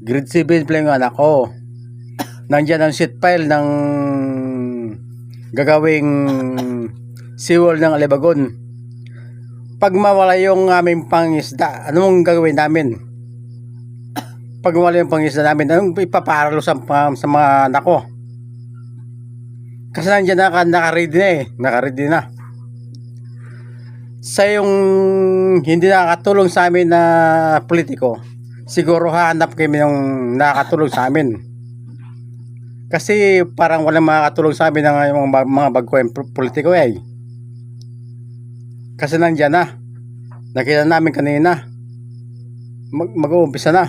grade 7 pa lang yung anak ko. Nandiyan ang sheet file ng gagawing seawall ng Alibagon. Pag mawala yung aming pangisda, anong gagawin namin? Pag mawala yung pangisda namin, anong ipaparalo sa, sa mga anak ko? Kasi nandiyan na, naka-ready na eh. Naka-ready na. Sa yung hindi nakakatulong sa amin na politiko, siguro hanap kami ng nakakatulong sa amin. Kasi parang walang makakatulong sa amin ng mga, mga bagkweng politiko eh. Kasi nandiyan na. Nakita namin kanina. Mag mag-uumpisa na.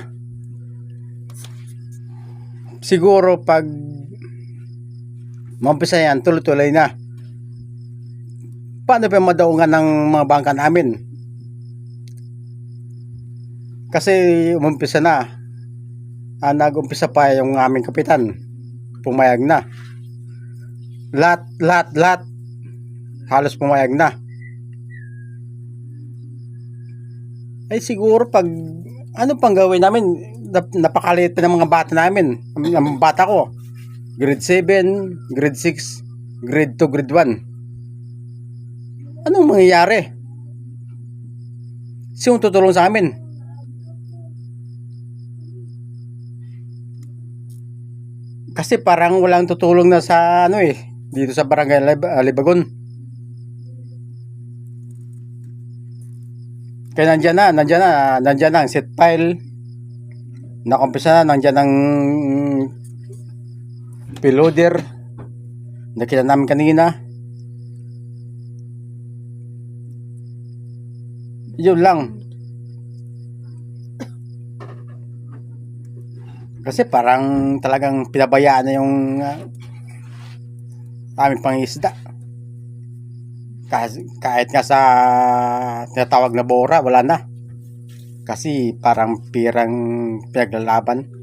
Siguro pag Mampisa yan, tuloy-tuloy na. Paano pa madaungan ng mga bangka namin? Kasi umumpisa na. Ah, nag-umpisa pa yung aming kapitan. Pumayag na. Lahat, lahat, lahat. Halos pumayag na. Ay siguro pag ano pang gawin namin? Nap- Napakaliit pa ng mga bata namin. Ang bata ko grade 7, grade 6, grade 2, grade 1. Anong mangyayari? Sino tutulong sa amin? Kasi parang walang tutulong na sa ano eh, dito sa barangay Alibagon. Kaya nandyan na, nandyan na, nandyan na ang set file. Nakumpisa na, nandyan ang piloder nakita namin kanina yun lang kasi parang talagang pinabayaan na yung uh, aming pangisda. Kahit, kahit nga sa tinatawag na bora wala na. Kasi parang pirang pinaglalaban